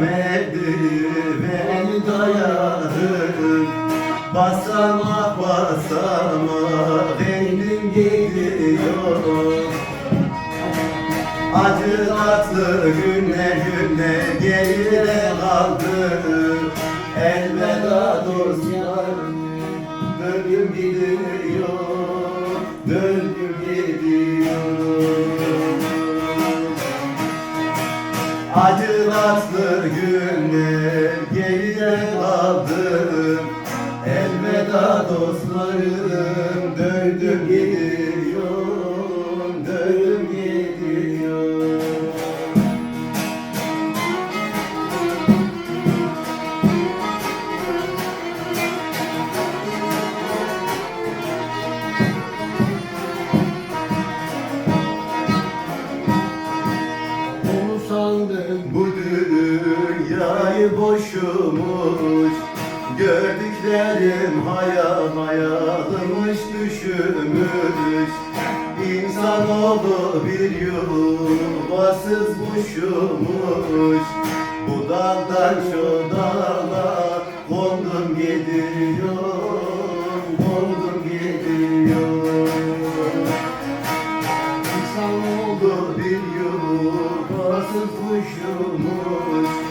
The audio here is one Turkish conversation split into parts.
merdiveni dayadım Basamak basamak elim gidiyor. Acı tatlı günler günler geride kaldı Elveda dostlarım Döndüm gidiyor Döndüm gidiyor. Acı günler geride kaldı Elveda dostlarım Döndüm gidiyor boşumuş Gördüklerim hayal hayalmış düşümüş İnsanoğlu bir yuvasız kuşumuş. Bu daldan şu dala kondum gidiyor Kondum gidiyor İnsan oldu bir yuvasız kuşumuş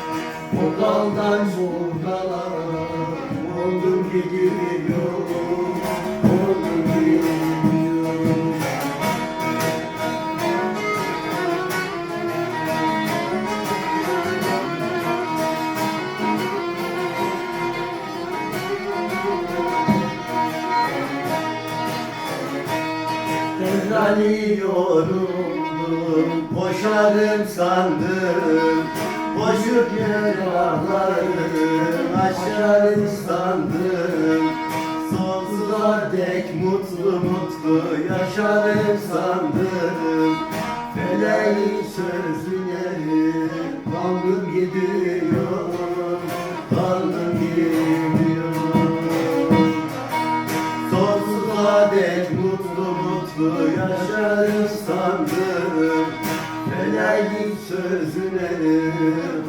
O daldan buralara Oldum gidiyor Oldum gidiyor Tekrarı yoruldum, koşarım sandım Koşup yaralarım, aşarım sandım Sonsuza dek mutlu mutlu yaşarım sandım. Feleğin sözüne kandım gidiyor Kandım gidiyor. Sonsuza dek mutlu mutlu yaşarız sandım Elin sözüne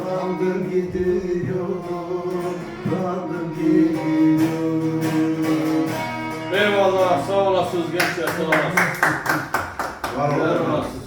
kaldım gidiyorum Kaldım gidiyorum Eyvallah sağ olasınız gençler sağ olasınız. Var olasınız